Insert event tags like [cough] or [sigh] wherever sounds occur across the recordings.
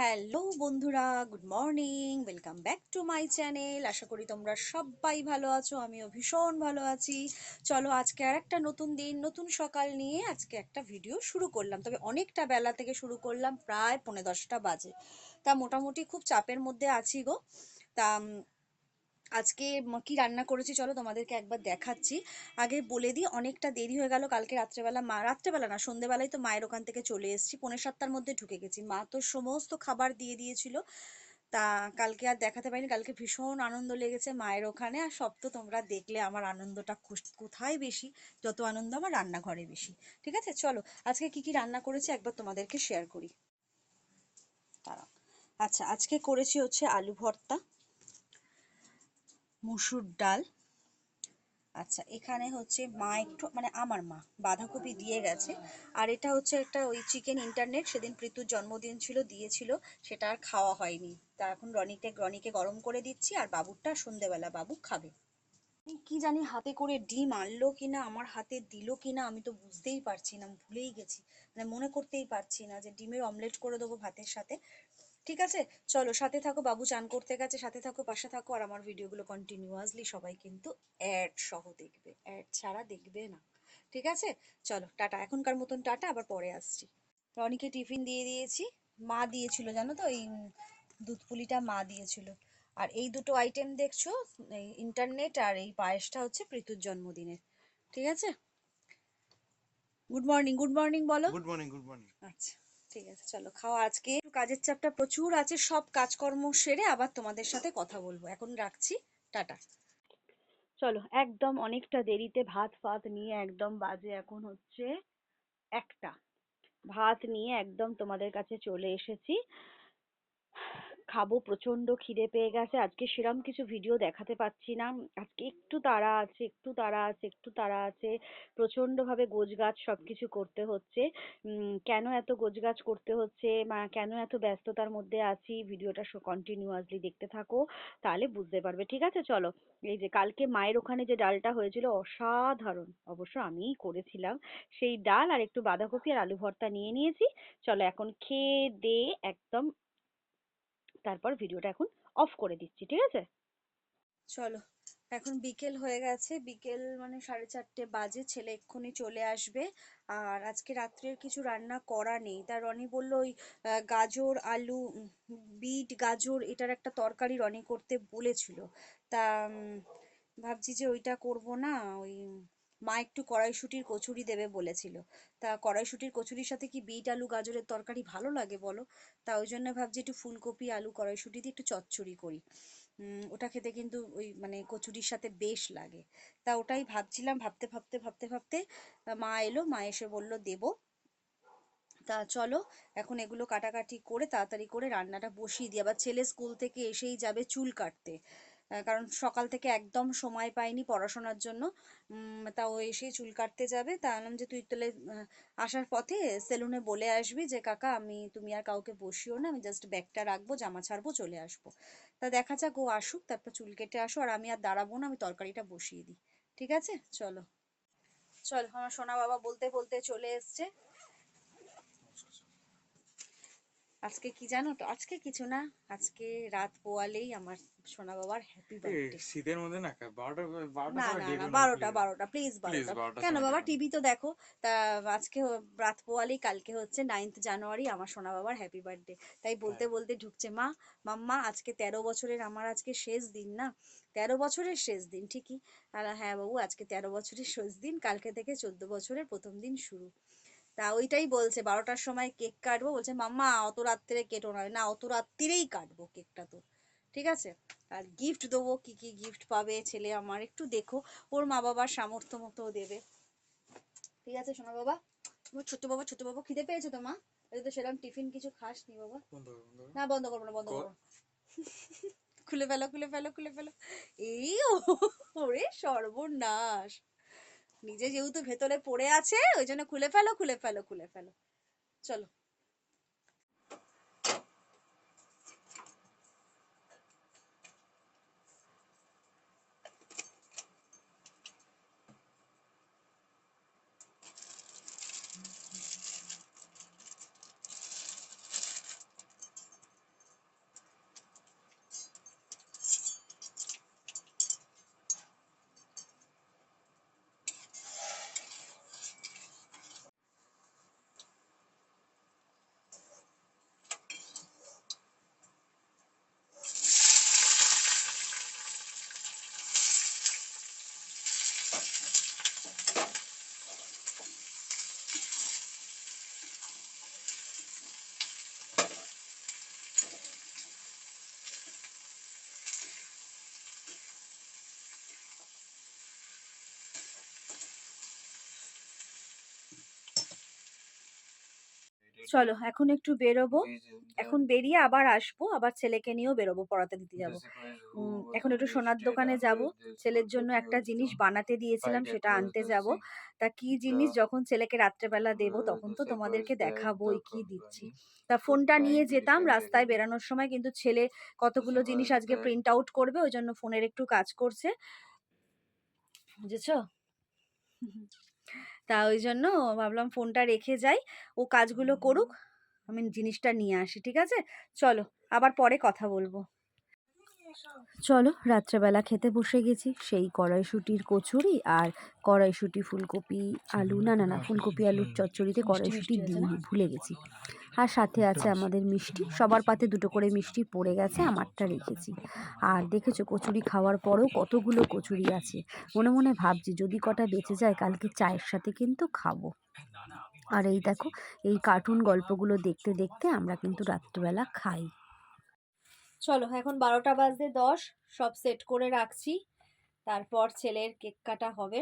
Hello বন্ধুরা, good morning, welcome back to my channel. আশা করি তোমরা সবাই ভালো আছো, আমিও ভীষণ ভালো আছি। চলো আজকে আর একটা নতুন দিন, নতুন সকাল নিয়ে আজকে একটা ভিডিও শুরু করলাম। তবে অনেকটা বেলা থেকে শুরু করলাম, প্রায় পৌনে দশটা বাজে। তা মোটামুটি খুব চাপের মধ্যে আছি গো। তা আজকে কি রান্না করেছি চলো তোমাদেরকে একবার দেখাচ্ছি। আগে বলে দিই, অনেকটা দেরি হয়ে গেল, কালকে রাত্রেবেলা মা, রাত্রেবেলা না, সন্ধেবেলায় তো মায়ের ওখান থেকে চলে এসেছি, পৌনে সাতটার মধ্যে ঢুকে গেছি। মা তো সমস্ত খাবার দিয়ে দিয়েছিল, তা কালকে আর দেখাতে পারিনি, কালকে ভীষণ আনন্দ লেগেছে মায়ের ওখানে, আর সব তো তোমরা দেখলে আমার আনন্দটা কোথায় বেশি, যত আনন্দ আমার রান্নাঘরে বেশি। ঠিক আছে? চলো, আজকে কি কি রান্না করেছি একবার তোমাদেরকে শেয়ার করি। তারা আচ্ছা আজকে করেছি হচ্ছে আলু ভর্তা মুসুর ডাল। আচ্ছা এখানে হচ্ছে মা একটু মানে আমার মা, বাঁধাকপি দিয়ে গেছে। আর এটা হচ্ছে একটা ওই চিকেন ইন্টারনেট, সেদিন প্রীতুর জন্মদিন ছিল, দিয়েছিল, সেটা আর খাওয়া হয়নি। তা এখন রনিকে রনিকে গরম করে দিচ্ছি, আর বাবুরটা সন্ধেবেলা বাবু খাবে। কি জানি হাতে করে ডিম আনলো কিনা, আমার হাতে দিল কিনা, আমি তো বুঝতেই পারছি না, ভুলেই গেছি। মানে মনে করতেই পারছি না যে ডিমের অমলেট করে দেবো ভাতের সাথে। ঠিক আছে? চলো সাথে থাকো বাবু চান করতে গেছে সাথে থাকো পাশে থাকো আর আমার ভিডিওগুলো কন্টিনিউয়াসলি সবাই কিন্তু অ্যাড সহ দেখবে। অ্যাড ছাড়া দেখবে না। ঠিক আছে? চলো টাটা এখনকার মতন টাটা আবার পরে আসছি। রনিকে টিফিন দিয়ে দিয়েছি। মা দিয়েছিল জানো তো এই দুধ পুলিটা মা দিয়েছিল। আর এই দুটো আইটেম দেখছ? এই ইন্টারনেট আর এই পায়েসটা হচ্ছে প্রীতুর জন্মদিনের। ঠিক আছে? গুড মর্নিং গুড মর্নিং বলো। গুড মর্নিং গুড মর্নিং আচ্ছা। ঠিক আছে, চলো, খাও। আজকে কাজের চাপটা প্রচুর আছে, সব কাজকর্ম সেরে আবার তোমাদের সাথে কথা বলব। এখন রাখছি, টাটা। চলো, একদম অনেকটা দেরিতে ভাত ফাত নিয়ে একদম বাজে এখন হচ্ছে একটা। ভাত নিয়ে একদম তোমাদের কাছে চলে এসেছি। খাব প্রচণ্ড খিদে পেয়ে গেছে। আজকে সেরম কিছু ভিডিও দেখাতে পারছি না। আজকে একটু তাড়া আছে, একটু তাড়া আছে, একটু তাড়া আছে। প্রচণ্ড ভাবে গোছগাছ সবকিছু করতে হচ্ছে। উম, কেন এত গোছগাছ করতে হচ্ছে? মা, কেন এত ব্যস্ততার মধ্যে আছি? ভিডিওটা কন্টিনিউয়াসলি দেখতে থাকো, তাহলে বুঝতে পারবে। ঠিক আছে, চলো। এই যে কালকে মায়ের ওখানে যে ডালটা হয়েছিল, অসাধারণ। অবশ্য আমিই করেছিলাম। সেই ডাল আর একটু বাঁধাকপি আর আলু ভর্তা নিয়ে নিয়েছি। চলো, এখন খেয়ে দে, একদম তারপর ভিডিওটা এখন অফ করে দিচ্ছি, ঠিক আছে? চলো, এখন বিকেল হয়ে গেছে, বিকেল মানে সাড়ে চারটে বাজে, ছেলে এক্ষুনি চলে আসবে। আর আজকে রাত্রের কিছু রান্না করা নেই। তা রনি বলল ওই গাজর, আলু, বিট, গাজর, এটার একটা তরকারি রনি করতে বলেছিল। তা ভাবছি যে ওইটা করব না, ওই মা একটু কড়াইশুটির কচুরি দেবে বলেছিল। তা কড়াইশুটির কচুরির সাথে কি বিট আলু গাজরের তরকারি ভালো লাগে বলো? তা ওই জন্য ভাবছি একটু ফুলকপি আলু কড়াইশুটি দিয়ে একটু চচ্চড়ি করি। ওটা খেতে কিন্তু ওই মানে কচুরির সাথে বেশ লাগে। তা ওটাই ভাবছিলাম, ভাবতে ভাবতে ভাবতে ভাবতে মা এলো, মা এসে বলল, দেব। তা চলো, এখন এগুলো কাটাকাটি করে তাড়াতাড়ি করে রান্নাটা বসিয়ে দিই। আবার ছেলে স্কুল থেকে এসেই যাবে চুল কাটতে। কারণ সকাল থেকে একদম সময় পাইনি পড়াশোনার জন্য। তা ও এসেই চুল কাটতে যাবে। তা আনলাম যে, তুই তাহলে আসার পথে সেলুনে বলে আসবি যে, কাকা, আমি, তুমি আর কাউকে বসিও না, আমি জাস্ট ব্যাগটা রাখব, জামা ছাড়বো, চলে আসব। তা দেখা যাক, ও আসুক, তারপর চুল কেটে আসো আর আমি আর দাঁড়াবো না, আমি তরকারিটা বসিয়ে দিই। ঠিক আছে? চলো। চল, আমার সোনা বাবা বলতে বলতে চলে এসছে। আজকে কি জানো তো? আজকে কিছু না আজকে রাত পোয়ালেই আমার সোনা বাবার হ্যাপি বার্থডে শীতের মধ্যে না বারোটা না বারোটা বারোটা প্লিজ বারোটা। কেন বাবা টিভি তো দেখো তা আজকে রাত পোয়ালেই কালকে হচ্ছে নাইন্থ জানুয়ারি আমার সোনা বাবার হ্যাপি বার্থডে তাই বলতে হ্যাঁ। বলতে ঢুকছে মা মাম্মা আজকে তেরো বছরের আমার আজকে শেষ দিন না? তেরো বছরের শেষ দিন ঠিকই। আর হ্যাঁ বাবু আজকে তেরো বছরের শেষ দিন কালকে থেকে চোদ্দ বছরের প্রথম দিন শুরু। তা ওইটাই বলছে বারোটার সময় কেক কাটবো বলছে মাম্মা অত রাত্রে কেটো নয়। না অত রাত্রিরেই কাটবো কেকটা তো। ঠিক আছে? আর গিফট দেবো কি কি গিফট পাবে ছেলে আমার একটু দেখো ওর মা বাবার সামর্থ্য মতো দেবে। ঠিক আছে শোনো বাবা? তোমার ছোট বাবা ছোট বাবা খিদে পেয়েছ তো মা? তো সেরকম টিফিন কিছু খাস নি বাবা না বন্ধ করব না বন্ধ করব খুলে ফেলো খুলে ফেলো খুলে ফেলো। এই ওরে সর্বনাশ। নিজে যেহেতু ভেতরে পড়ে আছে ওই জন্য খুলে ফেলো খুলে ফেলো খুলে ফেলো। চলো। চলো এখন একটু বেরোবো। এখন বেরিয়ে আবার আসব আবার ছেলেকে নিয়েও বেরোবো পড়াতে দিতে যাব। এখন একটু সোনার দোকানে যাব ছেলের জন্য একটা জিনিস বানাতে দিয়েছিলাম সেটা আনতে যাব। তা কি জিনিস যখন ছেলেকে রাত্রেবেলা দেব তখন তো তোমাদেরকে দেখাবোই কি দিচ্ছি। তা ফোনটা নিয়ে যেতাম রাস্তায় বেরানোর সময় কিন্তু ছেলে কতগুলো জিনিস আজকে প্রিন্ট আউট করবে ওই জন্য ফোনের একটু কাজ করছে। বুঝেছ? তা ওই জন্য ভাবলাম ফোনটা রেখে যাই। ও কাজগুলো করুক আমি জিনিসটা নিয়ে আসি ঠিক আছে? চলো আবার পরে কথা বলব। চলো রাত্রেবেলা খেতে বসে গেছি। সেই কড়াইশুটির কচুরি আর কড়াইশুটি ফুলকপি আলু না না না ফুলকপি আলুর চচ্চড়িতে কড়াইশুটি দিয়ে ভুলে গেছি। আর সাথে আছে আমাদের মিষ্টি। সবার পাতে দুটো করে মিষ্টি পড়ে গেছে আমারটা রেখেছি। আর দেখেছ কচুরি খাওয়ার পরেও কতগুলো কচুরি আছে। মনে মনে ভাবছি যদি কটা বেঁচে যায় কালকে চায়ের সাথে কিন্তু খাব। আর এই দেখো এই কার্টুন গল্পগুলো দেখতে দেখতে আমরা কিন্তু রাত্রিবেলা খাই। চলো এখন বারোটা বাজতে দশ। সব সেট করে রাখছি। তারপর ছেলের কেক কাটা হবে।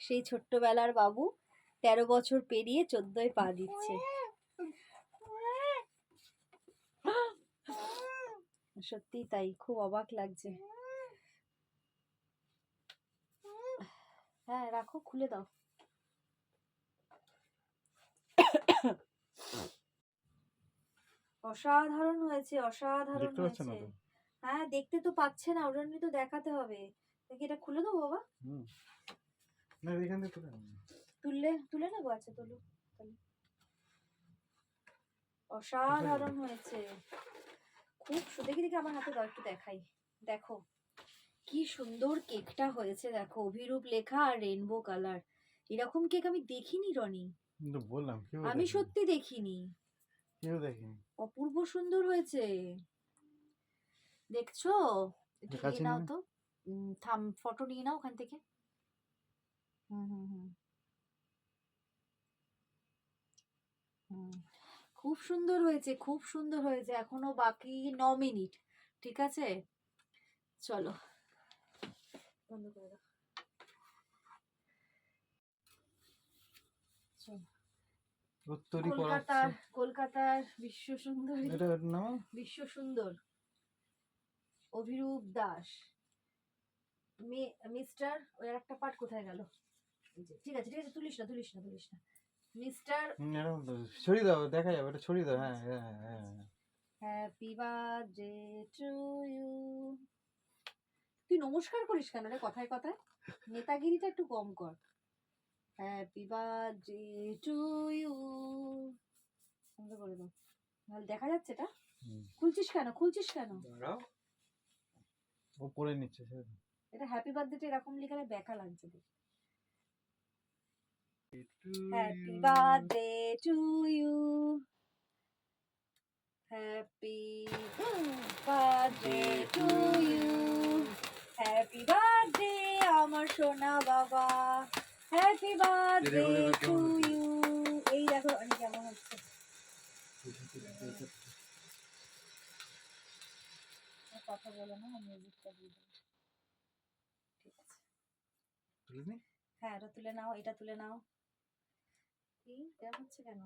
সেই ছোট্টবেলার বাবু। তেরো বছর পেরিয়ে চোদ্দোয় পা দিচ্ছে। সত্যি তাই খুব অবাক লাগছে। হ্যাঁ রাখো খুলে দাও। অসাধারণ হয়েছে অসাধারণ হয়েছে। হ্যাঁ দেখতে তো পাচ্ছে না ওর জন্যই তো দেখাতে হবে। এটা খুলে দেবো বাবা? না এখান থেকে। তুললে তুলে নেব? আচ্ছা তুলো তাহলে। অসাধারণ হয়েছে। খুব দেখি দেখি আমার হাতে দাও একটু দেখাই। দেখো কি সুন্দর কেকটা হয়েছে দেখো। অভিরূপ লেখা আর রেনবো কালার এরকম কেক আমি দেখিনি রনি। বললাম আমি সত্যি দেখিনি। কেউ দেখেনি? অপূর্ব সুন্দর হয়েছে। দেখছ? একটু নিয়ে নাও তো। থাম ফটো নিয়ে নাও ওখান থেকে। হুম হুম হুম। খুব সুন্দর হয়েছে খুব সুন্দর হয়েছে। এখনও বাকি ন মিনিট ঠিক আছে? চলো। বন্ধ করে দাও। কলকাতার কলকাতার বিশ্ব সুন্দরী। বিশ্ব সুন্দর। অভিরূপ দাস। মে- মিস্টার ওই আর একটা পার্ট কোথায় গেল? ঠিক আছে ঠিক আছে তুলিস না তুলিস না তুলিস না। মিস্টার হুম, এরকম তো। ছড়িয়ে দাও দেখা যাবে এটা ছড়িয়ে দাও হ্যাঁ হ্যাঁ হ্যাঁ হ্যাঁ। হ্যাপি বার্থডে টু ইউ তুই নমস্কার করিস কেন রে কথায় কথায়? নেতাগিরিটা একটু কম কর। হ্যাপি বার্থডে টু ইউ বন্ধ করে দাও। নাহলে দেখা যাচ্ছে এটা? খুলছিস কেন? খুলছিস কেন? ও পড়ে নিচ্ছে এটা হ্যাপি বার্থডে এরকম লিখালে বেকা লাগছে দেখতে। Happy birthday to you happy birthday to you happy birthday আমার সোনা বাবা। বার্থডে এবার টু ইউ এই দেখো আমি কেমন হচ্ছে। কথা বলো না মিউজিকটা দিয়ে ঠিক আছে। তুলে নি? হ্যাঁ এটা তুলে নাও এটা তুলে নাও। কি? এরকম হচ্ছে কেন?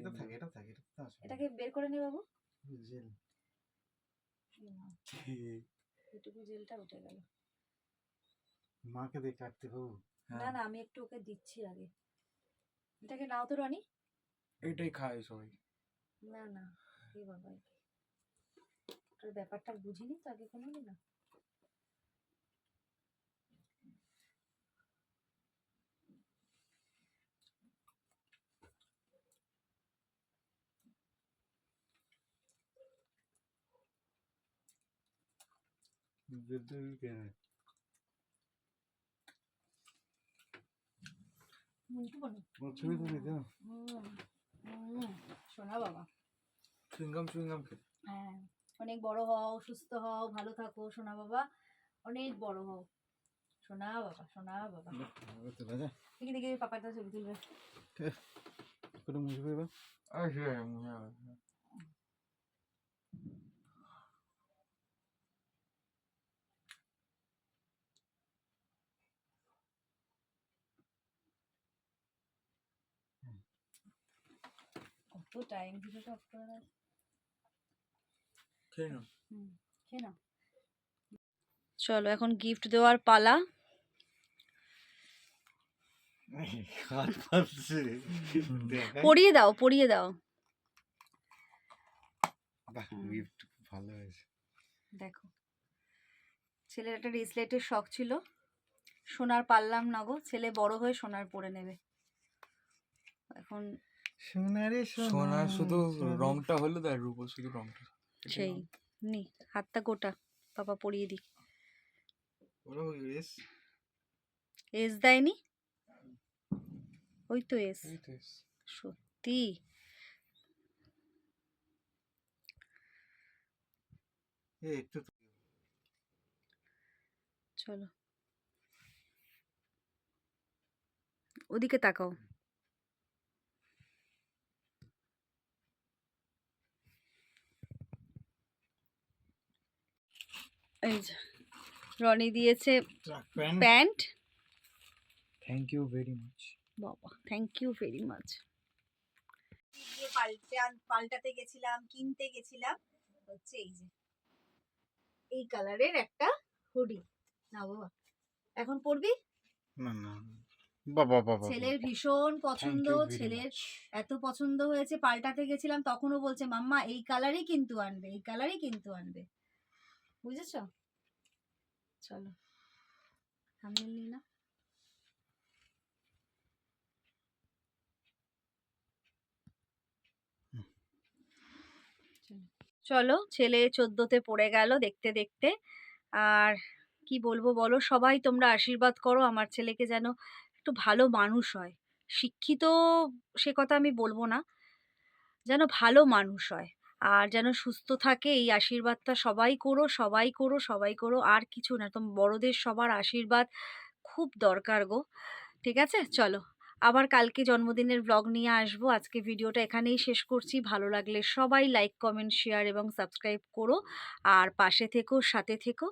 এটা থাকে এটা থাকে এটা তো আসবে এটাকে বের করে নি বাবু। জেল। এটুকু জেলটা উঠে গেল। মাকে দিয়ে কাটতে পাবো না না আমি একটু ওকে দিচ্ছি আগে। এটাকে নাও তো রনি? এটাই খায় সবাই। না না বাবা। ব্যাপারটা বুঝিনি তো আগে কোনো না মিন্টু বলো ছবি তুলি তো হুম, হুম, শোনা বাবা। চুইংগাম চুইংগাম হ্যাঁ অনেক বড় হও সুস্থ হও ভালো থাকো সোনা বাবা। অনেক বড় হও। সোনা বাবা সোনা বাবা। দেখি দেখি পাপাটা ছবি তুলবে। করে মুছবে এবার টাইম ভিডিওটা অফ করে দাও। খেয়ে নাও। হুম খেয়ে নাও। চলো এখন গিফট দেওয়ার পালা। [laughs] পরিয়ে দাও পরিয়ে দাও। গিফট ভালো হয়েছে। দেখো ছেলের একটা রিসলেটের শখ ছিল। সোনার পারলাম না গো ছেলে বড় হয়ে সোনার পরে নেবে। এখন সোনারে সোনার শুধু রংটা হলো আর রূপো শুধু রংটা সেই নি হাতটা গোটা বাবা পরিয়ে দি এস। এস দেয়নি? ওই তো এস। এই তো এস। সত্যি? একটু চলো। ওদিকে তাকাও। এই যে রনি দিয়েছে pant. Pant. Thank you very much বাবা থ্যাংক ইউ ভেরি মাচ পাল্টাতে গেছিলাম কিনতে গেছিলাম হচ্ছে এই যে এই কালারের একটা হুডি। না বাবা এখন পরবি? না না বাবা বাবা ছেলের ভীষণ পছন্দ ছেলের এত পছন্দ হয়েছে পাল্টাতে গেছিলাম তখনও বলছে মাম্মা এই কালারই কিন্তু আনবে এই কালারই কিন্তু আনবে। বুঝেছ? চলো, সামনে নি না চলো, ছেলে চোদ্দোতে পড়ে গেল দেখতে দেখতে। আর কি বলব বলো, সবাই তোমরা আশীর্বাদ করো, আমার ছেলেকে যেন একটু ভালো মানুষ হয়। শিক্ষিত সে কথা আমি বলব না, যেন ভালো মানুষ হয়। আর যেন সুস্থ থাকে, এই আশীর্বাদটা সবাই করো সবাই করো সবাই করো, আর কিছু না। তো বড়দের সবার আশীর্বাদ খুব দরকার গো। ঠিক আছে? চলো, আবার কালকে জন্মদিনের ব্লগ নিয়ে আসব। আজকে ভিডিওটা এখানেই শেষ করছি। ভালো লাগলে সবাই লাইক কমেন্ট শেয়ার এবং সাবস্ক্রাইব করো। আর পাশে থেকো, সাথে থেকো,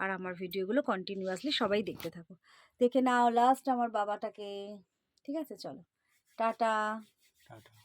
আর আমার ভিডিওগুলো কন্টিনিউয়াসলি সবাই দেখতে থাকো। দেখে নাও লাস্ট আমার বাবাটাকে। ঠিক আছে? চলো, টাটা। টাটা।